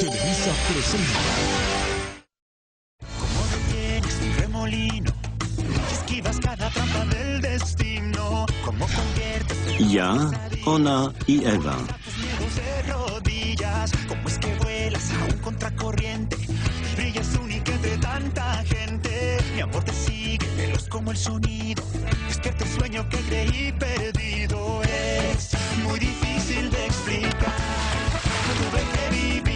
Televisa presenta. Como detienes un remolino y esquivas cada trampa del destino. Como conviertes Ja, ona tus miedos de rodillas. Como es que vuelas a un contracorriente y brillas única entre tanta gente. Mi amor te sigue veloz como el sonido. Despierta el sueño que creí perdido. Es muy difícil de explicar. Tuve que vivir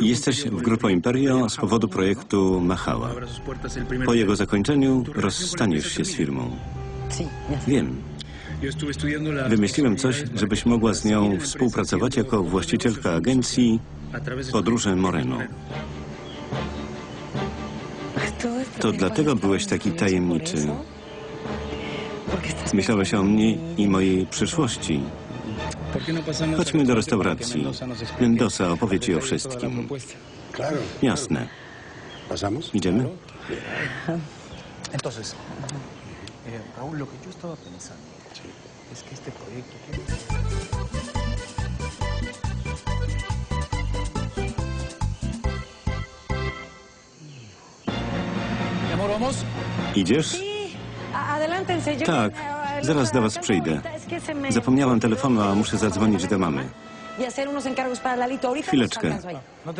Jesteś w Grupo Imperio z powodu projektu Machała. Po jego zakończeniu rozstaniesz się z firmą. Ya sé. Wiem. Wymyśliłem coś, żebyś mogła z nią współpracować jako właścicielka agencji Podróże Moreno. To dlatego byłeś taki tajemniczy. Myślałeś o mnie i mojej przyszłości. Chodźmy a do restauracji. Mendoza opowie ci o wszystkim. Jasne. Idziemy? Eh. Idziesz? Sí, a- adelántense. Yo Tak, eh, zaraz do was przyjdę. Zapomniałam telefonu, a muszę zadzwonić do mamy. Ahorita Chwileczkę. No.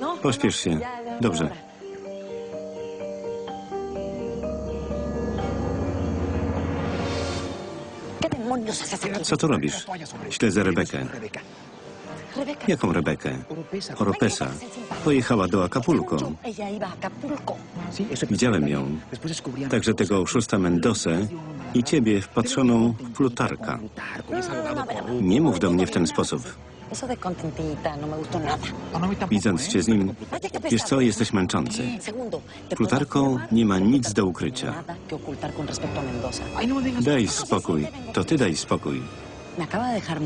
No, Pośpiesz się. Dobrze. Co tu robisz? Śledzę Rebekę. Jaką Rebekę? Oropesa. Pojechała do Acapulco. Widziałem ją. Także tego oszusta Mendosę i ciebie wpatrzoną w Plutarka. Nie mów do mnie w ten sposób. Widząc cię z nim, wiesz co, jesteś męczący. Afirmar nie ma nic do ukrycia. Daj spokój. To ty daj spokój.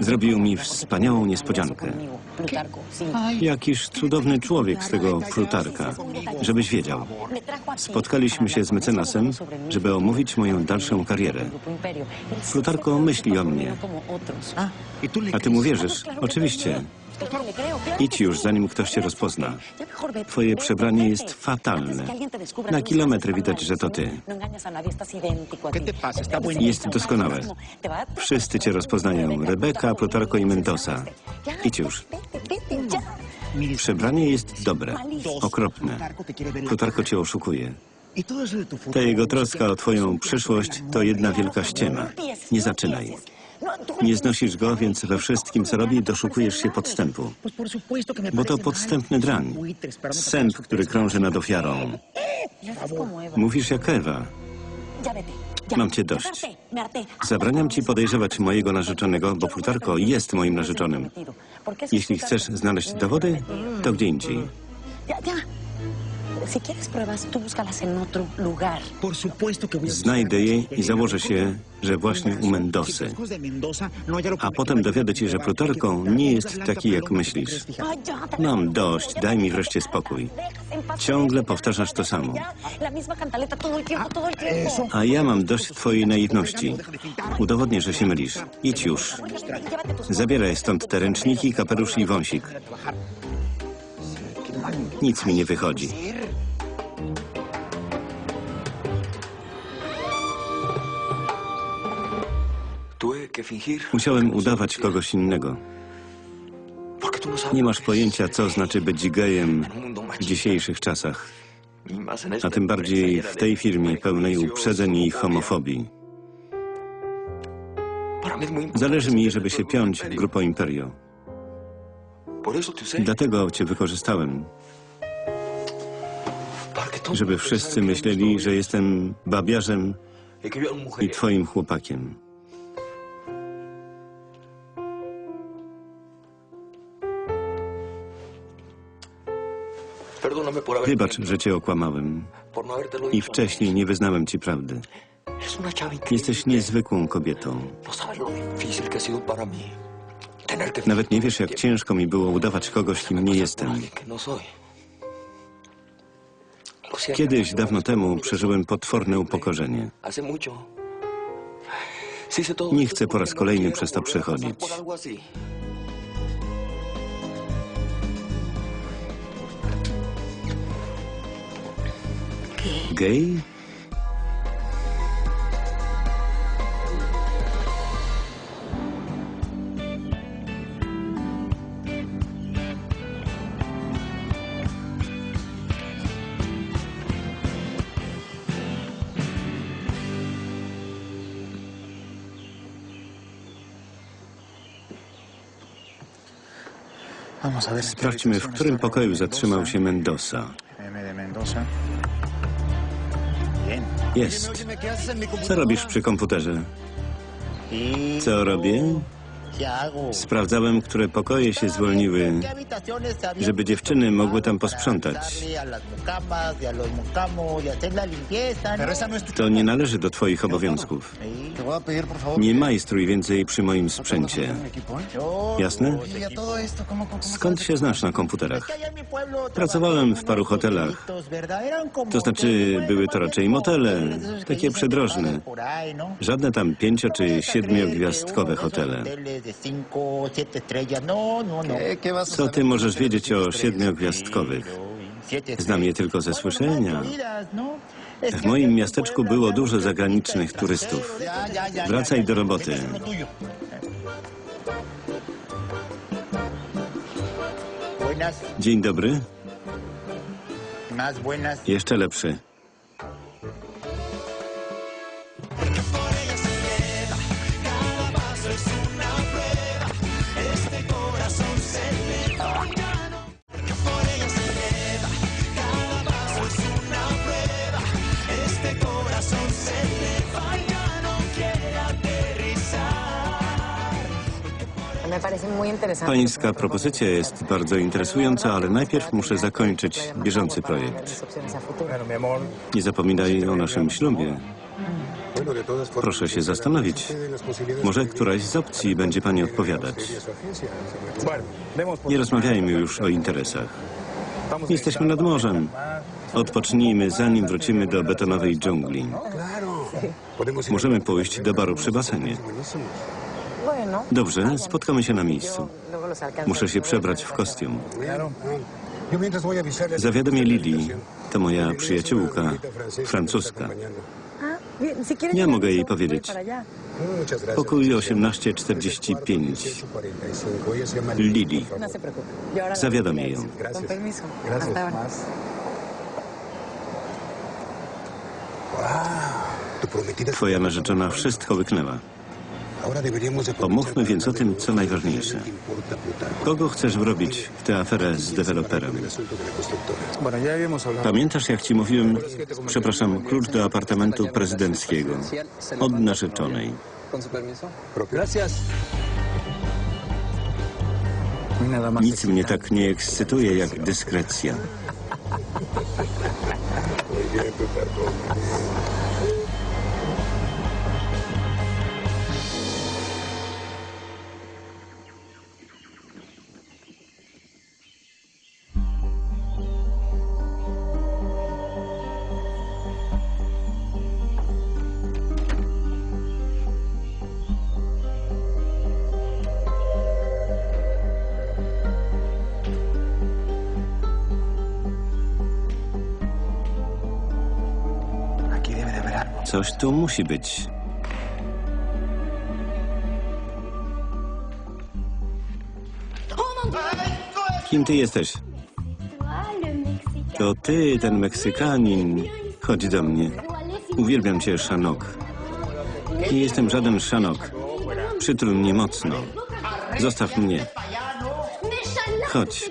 Zrobił mi wspaniałą niespodziankę. Jakiż cudowny człowiek z tego Plutarka. Żebyś wiedział. Spotkaliśmy się z mecenasem, żeby omówić moją dalszą karierę. Se myśli o mnie. no como otros. Ah, ¿y tú le A ty mu wierzysz? Oczywiście. Idź już, zanim ktoś cię rozpozna. Twoje przebranie jest fatalne. Na kilometr widać, że to ty. Jest doskonałe. Wszyscy cię rozpoznają. Rebeka, Plutarko i Mendoza. Idź już. Przebranie jest dobre. Okropne. Plutarko cię oszukuje. Ta jego troska o twoją przyszłość to jedna wielka ściema. Nie zaczynaj. Nie znosisz go, więc we wszystkim, co robi, doszukujesz się podstępu. Bo to podstępny drań. Sęp, który krąży nad ofiarą. Mówisz jak Ewa. Mam cię dość. Zabraniam ci podejrzewać mojego narzeczonego, bo Plutarko jest moim narzeczonym. Jeśli chcesz znaleźć dowody, to gdzie indziej. Si quieres pruebas, tú búscalas en otro lugar. Por supuesto que voy a Znajdę je i założę się, że właśnie u Mendosy. No A potem dowiadę ci, że que Plutarko nie jest taki, jak myślisz. Mam dość, daj mi wreszcie spokój. Ciągle powtarzasz to samo. Tiempo. A ja mam dość twojej naiwności. Udowodnię, że się mylisz. Idź już. Zabieraj stąd te ręczniki, kapelusz i wąsik. Nic mi nie wychodzi. Musiałem udawać kogoś innego. Nie masz pojęcia, co znaczy być gejem w dzisiejszych czasach, a tym bardziej w tej firmie pełnej uprzedzeń i homofobii. Zależy mi, żeby się piąć imperio. grupą Imperio. Dlatego cię wykorzystałem, żeby wszyscy myśleli, że jestem babiarzem i twoim chłopakiem. Wybacz, że cię okłamałem i wcześniej nie wyznałem ci prawdy. Jesteś niezwykłą kobietą. Nawet nie wiesz, jak ciężko mi było udawać kogoś, kim nie jestem. Kiedyś, dawno temu, przeżyłem potworne upokorzenie. Nie chcę po raz kolejny przez to przechodzić. Gej? Sprawdźmy, w którym pokoju zatrzymał się Mendoza. Jest. Co robisz przy komputerze? Co robię? Sprawdzałem, które pokoje się zwolniły, ¿Qué habitaciones había żeby dziewczyny mogły tam posprzątać. ¿no? To nie należy do twoich obowiązków. Nie majstruj więcej przy moim sprzęcie. Jasne? los Y a todo esto, ¿cómo, cómo Skąd się znasz na komputerach? Pracowałem w paru hotelach. To znaczy, były to raczej motele, takie ¿no? Żadne tam pięcio czy siedmiogwiazdkowe hotele. Hoteles de cinco, siete estrellas. No, no, no. ¿Qué, qué vas a Co ty możesz wiedzieć o siedmiogwiazdkowych? Siete Znam je tylko ze słyszenia. W moim miasteczku było dużo zagranicznych turystów. Wracaj do roboty. Dzień dobry. Jeszcze lepszy. Pańska propozycja jest bardzo interesująca, ale najpierw muszę zakończyć bieżący projekt. Nie zapominaj o naszym ślubie. Proszę się zastanowić. Może któraś z opcji będzie pani odpowiadać. Nie rozmawiajmy już o interesach. Jesteśmy nad morzem. Odpocznijmy, zanim wrócimy do betonowej dżungli. Możemy pójść do baru przy basenie. Bueno, Dobrze, spotkamy się na miejscu. Muszę się przebrać w kostium. Zawiadomię Lili. To moja przyjaciółka, francuska. Ja mogę jej powiedzieć. Pokój 1845. Lili. No Zawiadomię ją. Twoja narzeczona wszystko łyknęła. Pomówmy więc o tym, co najważniejsze. Kogo chcesz wrobić w tę aferę z deweloperem? Pamiętasz, jak ci mówiłem, przepraszam, klucz do apartamentu prezydenckiego od narzeczonej. Más. Nic mnie tak nie ekscytuje jak dyskrecja. Coś tu musi być. Kim ty jesteś? To ty, ten Meksykanin. Chodź do mnie. Uwielbiam cię, Szanok. Nie jestem żaden Szanok. Przytul mnie mocno. Zostaw mnie. Chodź.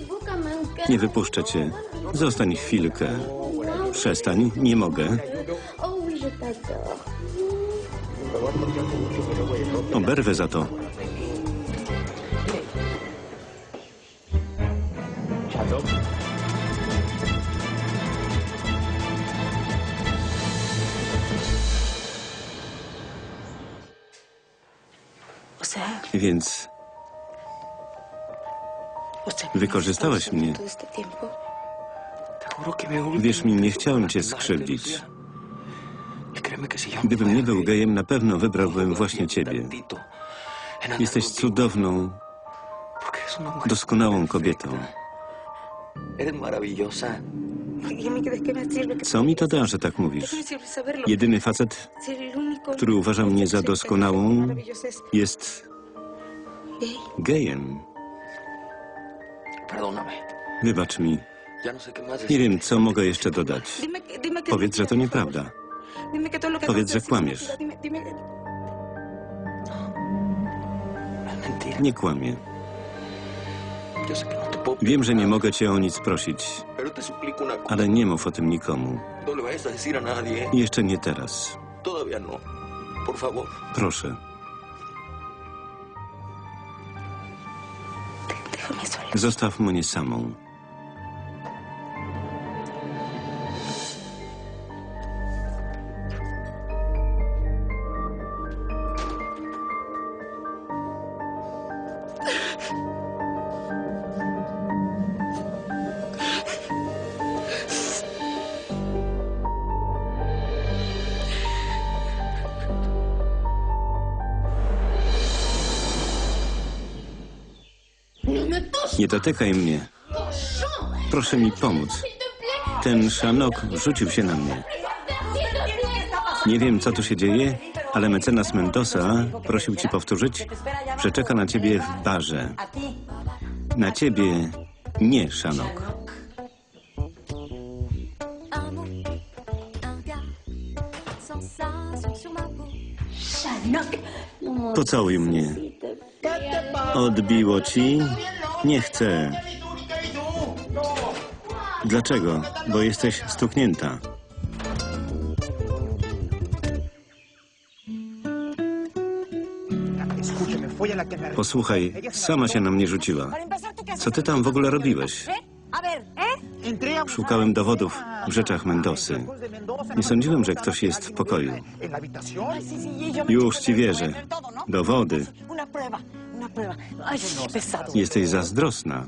Nie wypuszczę cię. Zostań chwilkę. Przestań, nie mogę. Oberwę za to. Więc usted Wykorzystałaś mnie. me wierz mi, nie chciałem cię skrzywdzić. Gdybym nie był gejem, na pewno wybrałbym właśnie ciebie. Jesteś cudowną, doskonałą kobietą. Co mi to da, że tak ¿De qué mówisz? Jedyny facet, który uważa mnie za doskonałą, jest gejem. Wybacz mi. Nie wiem, co mogę jeszcze dodać. Powiedz, że to nieprawda. Powiedz, że kłamiesz. mentira. Nie kłamię. Que no Wiem, że nie mogę cię o nic prosić, ale nie mów o tym nikomu. No nadie. Jeszcze nie teraz. No. Proszę. Zostaw mnie samą. Nie dotykaj mnie. Proszę mi pomóc. Ten szanok rzucił się na mnie. Nie wiem, co tu się dzieje, ale mecenas Mendoza prosił ci powtórzyć, że czeka na ciebie w barze. Na ciebie nie, Szanok. Pocałuj mnie. Odbiło ci? Nie chcę. Dlaczego? Bo jesteś stuknięta. Posłuchaj, sama się na mnie rzuciła. Co ty tam w ogóle robiłeś? Szukałem dowodów w rzeczach Mendosy. Nie sądziłem, że ktoś jest w pokoju. Już ci wierzę. Dowody. Jesteś zazdrosna.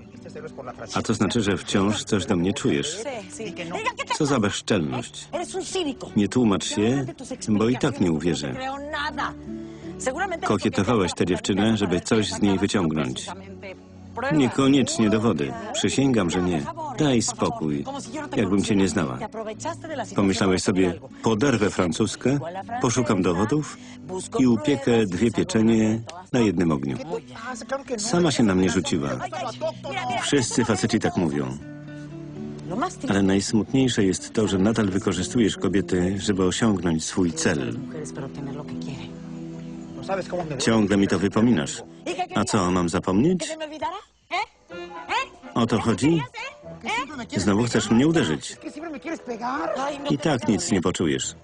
A to znaczy, że wciąż coś do mnie czujesz. Que no. Diga, ¿qué te Co za bezczelność. Nie tłumacz się, bo i tak nie No uwierzę. nada. Seguramente Kokietowałeś tę dziewczynę, żeby coś z niej wyciągnąć. Niekoniecznie dowody. Przysięgam, że nie. Daj spokój. Jakbym cię nie znała. Pomyślałeś sobie, poderwę francuskę, poszukam dowodów i upiekę dwie pieczenie na jednym ogniu. Sama się na mnie rzuciła. Wszyscy faceci tak mówią. Ale najsmutniejsze jest to, że nadal wykorzystujesz kobiety, żeby osiągnąć swój cel. Ciągle mi to wypominasz. A co, mam zapomnieć? O to chodzi? Znowu chcesz mnie uderzyć. I tak nic nie poczujesz.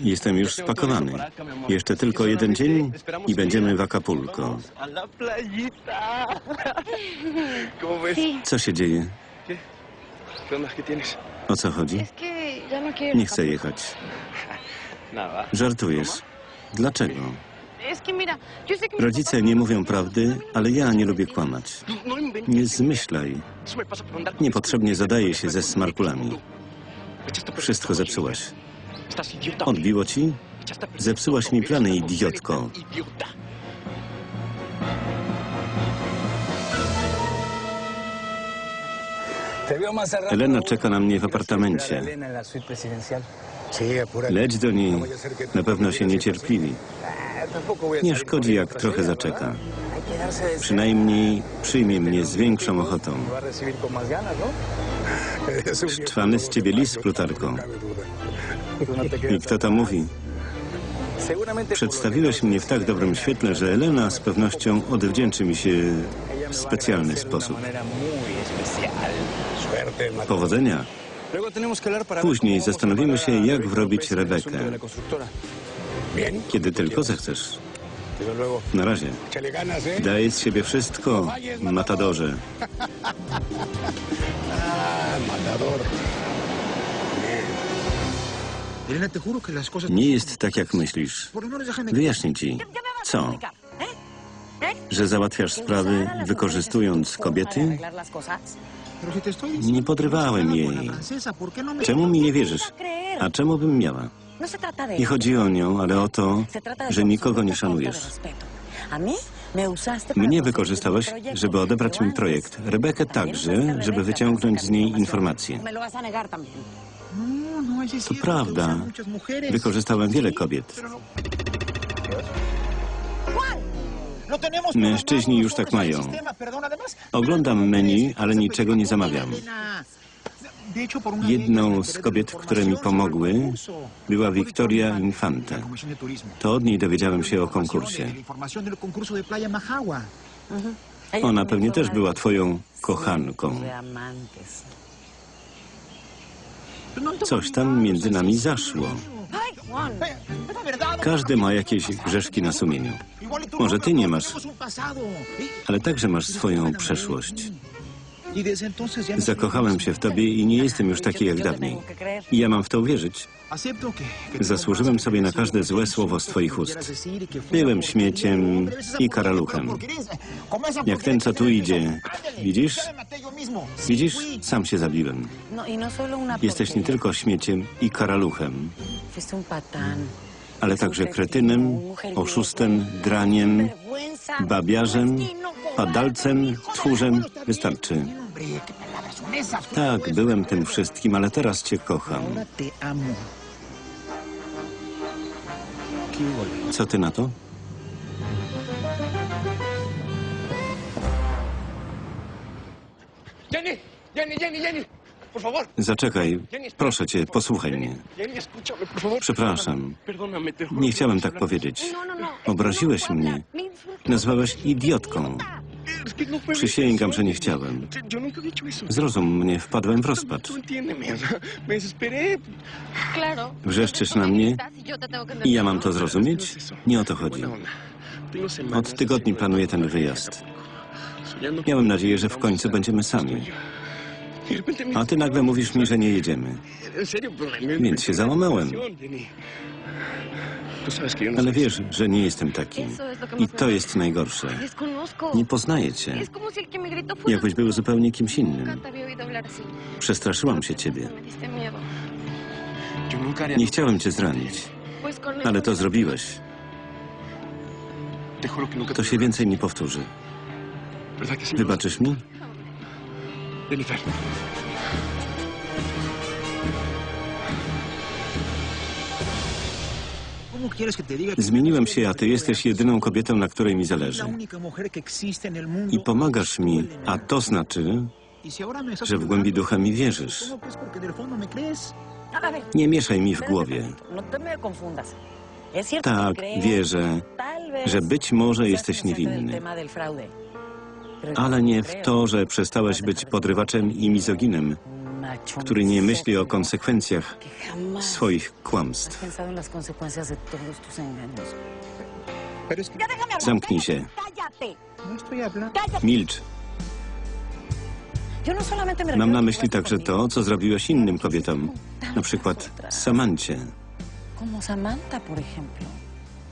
Jestem już spakowany. Jeszcze tylko jeden dzień i będziemy w Acapulco. Co się dzieje? O co chodzi? Nie chcę jechać. Żartujesz. Dlaczego? Rodzice nie mówią prawdy, ale ja nie lubię kłamać. No inventes. Nie zmyślaj. Niepotrzebnie zadaje się ze smarkulami. Wszystko zepsułaś. Odbiło ci? Zepsułaś mi plany, idiotko. Elena czeka na mnie w apartamencie. Leć do niej. Na pewno się niecierpliwi. Nie szkodzi, jak trochę zaczeka. Przynajmniej przyjmie mnie z większą ochotą. Szczwany z ciebie lis, plutarko. I kto to mówi? Przedstawiłeś mnie w tak dobrym świetle, że Elena z pewnością odwdzięczy mi się w specjalny sposób. Powodzenia. Później zastanowimy się, jak wrobić Rebekę. Kiedy tylko zechcesz. Na razie. Daj z siebie wszystko, matadorze. Juro que las cosas... Nie jest tak, jak myślisz. Wyjaśnię ci. Co? Że załatwiasz sprawy wykorzystując kobiety? Nie podrywałem no jej. se haga con la francesa, ¿por qué no. Czemu mi nie wierzysz? A czemu bym miała? No Nie chodzi o nią, ale o to, że nikogo nie szanujesz. Mnie wykorzystałeś, żeby odebrać mi projekt. Rebekę także, żeby wyciągnąć z niej informacje. No, no, To prawda. Wykorzystałem wiele kobiet. Mężczyźni już tak mają. Oglądam menu, ale niczego nie zamawiam. Jedną z kobiet, które mi pomogły, była Victoria Infante. To od niej dowiedziałem się o konkursie. Ella Ona pewnie też była twoją kochanką. Coś tam między nami zaszło. Każdy ma jakieś grzeszki na sumieniu. Może ty nie masz, ale także masz swoją przeszłość. Zakochałem el się w tobie i nie jestem już taki jak dawniej. I ja mam w to uwierzyć. Zasłużyłem sobie na każde złe słowo z twoich ust. Byłem śmieciem No, i karaluchem. Jak ten, co tu idzie. Widzisz? Widzisz? Sam się zabiłem. No, no Jesteś nie tylko śmieciem i karaluchem, ale także kretynem, oszustem, draniem, babiarzem, padalcem, tchórzem. Wystarczy. Tak, byłem tym wszystkim, ale teraz cię kocham. Co ty na to? Jenny, Jenny, Jenny, Jenny, por favor. Zaczekaj, proszę cię, posłuchaj mnie. Przepraszam. Nie chciałem a tak powiedzieć. No, no, no. Obraziłeś mnie. Nazwałeś idiotką. Przysięgam, że nie chciałem. Zrozum mnie, wpadłem w rozpacz. Wrzeszczysz na mnie i ja mam to zrozumieć? Nie o to chodzi. Od tygodni planuję ten wyjazd. Miałem nadzieję, że w końcu będziemy sami. A ty nagle mówisz mi, że nie jedziemy. Więc się załamałem. Ale wiesz, że nie jestem taki. Eso es lo que I to jest najgorsze. Nie poznaję cię. Jakbyś był zupełnie kimś innym. Przestraszyłam się ciebie. Nie chciałem cię zranić, ale to zrobiłeś. To się więcej nie powtórzy. ¿Verdad que sí me Wybaczysz mi? Jennifer. Zmieniłem się, a ty jesteś jedyną kobietą, na której mi zależy. I pomagasz mi, a to znaczy, że w głębi ducha mi wierzysz. Nie mieszaj mi w głowie. Tak, wierzę, że być może jesteś niewinny. Ale nie w to, że przestałeś być podrywaczem i mizoginem, który nie myśli o konsekwencjach swoich kłamstw. Zamknij się. No. Milcz. No Mam na myśli także to, co zrobiłeś innym kobietom. Na przykład Samancie. Como Samantha, por ejemplo.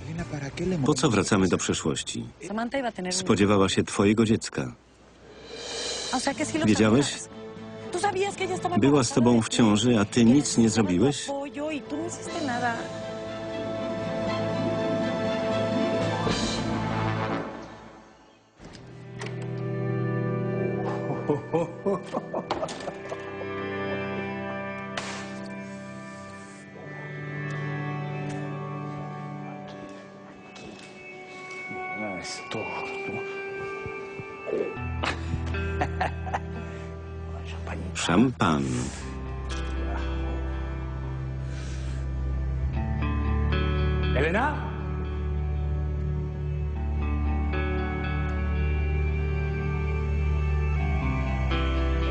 Elena, ¿para qué le Po co wracamy do przeszłości? Spodziewała się twojego dziecka. ¿Wiedziałeś? Była z tobą w ciąży, a ty nic nie tu zrobiłeś? Champañita. Szampan. ¿Elena?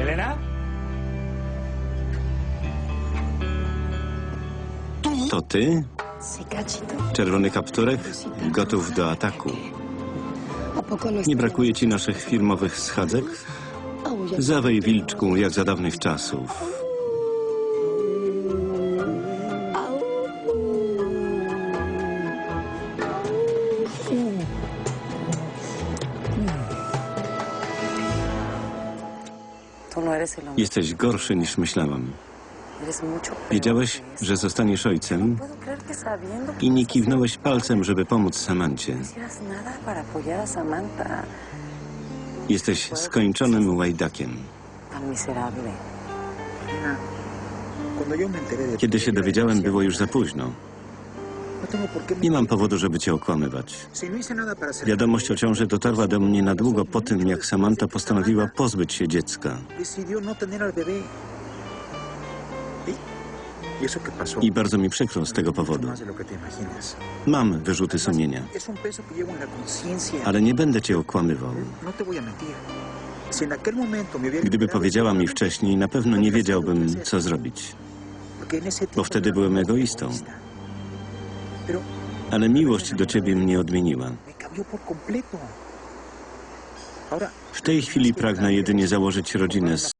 ¿Elena? To ty? Czerwony kapturek? Gotów do ataku. ¿A poco no Nie brakuje ci naszych firmowych schadzek? Zawej wilczku, jak za dawnych czasów. No. Jesteś gorszy niż myślałam. Wiedziałeś, że zostaniesz ojcem que i nie kiwnąłeś palcem, żeby pomóc Samancie. Jesteś skończonym łajdakiem. Kiedy się dowiedziałem, było już za późno. No Nie mam powodu, żeby cię okłamywać. Wiadomość o ciąży dotarła do mnie na długo po tym, jak Samantha postanowiła pozbyć się dziecka. I bardzo mi przykro z tego powodu. Mam wyrzuty sumienia, ale nie będę cię okłamywał. No Gdyby powiedziała mi wcześniej, na pewno nie wiedziałbym, co zrobić. bo wtedy byłem egoistą. Ale miłość do ciebie mnie odmieniła. W tej chwili pragnę jedynie założyć rodzinę z